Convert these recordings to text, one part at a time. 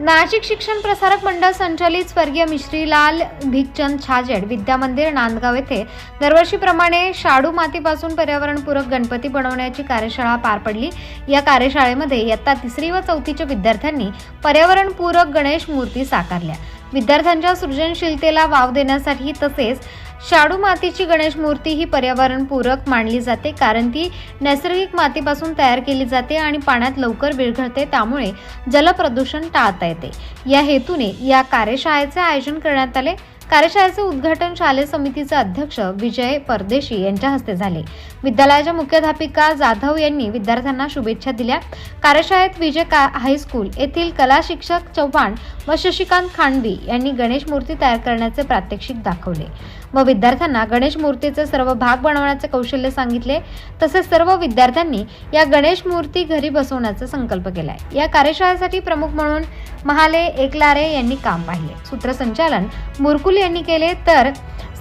नाशिक शिक्षण प्रसारक मंडळ संचालित स्वर्गीय मिश्रीलाल भिकचंद छाजेड विद्या मंदिर नांदगाव येथे दरवर्षीप्रमाणे शाडू मातीपासून पर्यावरणपूरक गणपती बनवण्याची कार्यशाळा पार पडली. या कार्यशाळेमध्ये इयत्ता तिसरी व चौथीच्या विद्यार्थ्यांनी पर्यावरणपूरक गणेश मूर्ती साकारल्या. विद्यार्थ्यांच्या सृजनशीलतेला वाव देण्यासाठी तसेच शाडू मातीची गणेश मूर्ती ही पर्यावरणपूरक मानली जाते कारण ती नैसर्गिक मातीपासून तयार केली जाते आणि पाण्यात लवकर विरघळते त्यामुळे जलप्रदूषण टाळता येते. या हेतूने या कार्यशाळेचे आयोजन करण्यात आले. कार्यशाळेचे उद्घाटन शालेय समितीचे अध्यक्ष विजय परदेशी यांच्या हस्ते झाले. विद्यालयाच्या मुख्याध्यापिका जाधव यांनी विद्यार्थ्यांना शुभेच्छा दिल्या. कार्यशाळेत विजय का हायस्कूल येथील कला शिक्षक चव्हाण व शशिकांत खांडवी यांनी गणेश मूर्ती तयार करण्याचे प्रात्यक्षिक दाखवले व विद्यार्थ्यांना गणेश मूर्तीचे सर्व भाग बनवण्याचे कौशल्य सांगितले. तसेच सर्व विद्यार्थ्यांनी या गणेश मूर्ती घरी बसवण्याचा संकल्प केलाय. या कार्यशाळेसाठी प्रमुख म्हणून महाले एकलारे यांनी काम पाहिले. सूत्रसंचालन मुरकुल यांनी केले तर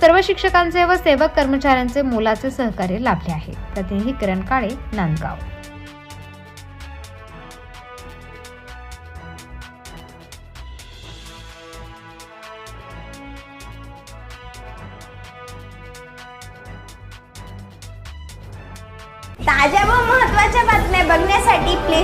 सर्व शिक्षकांचे व सेवक कर्मचाऱ्यांचे मोलाचे सहकार्य लाभले आहे. प्रतिनिधी किरण काळे नांदगाव. ताज्या व महत्त्वाच्या बातम्या बघण्यासाठी प्ले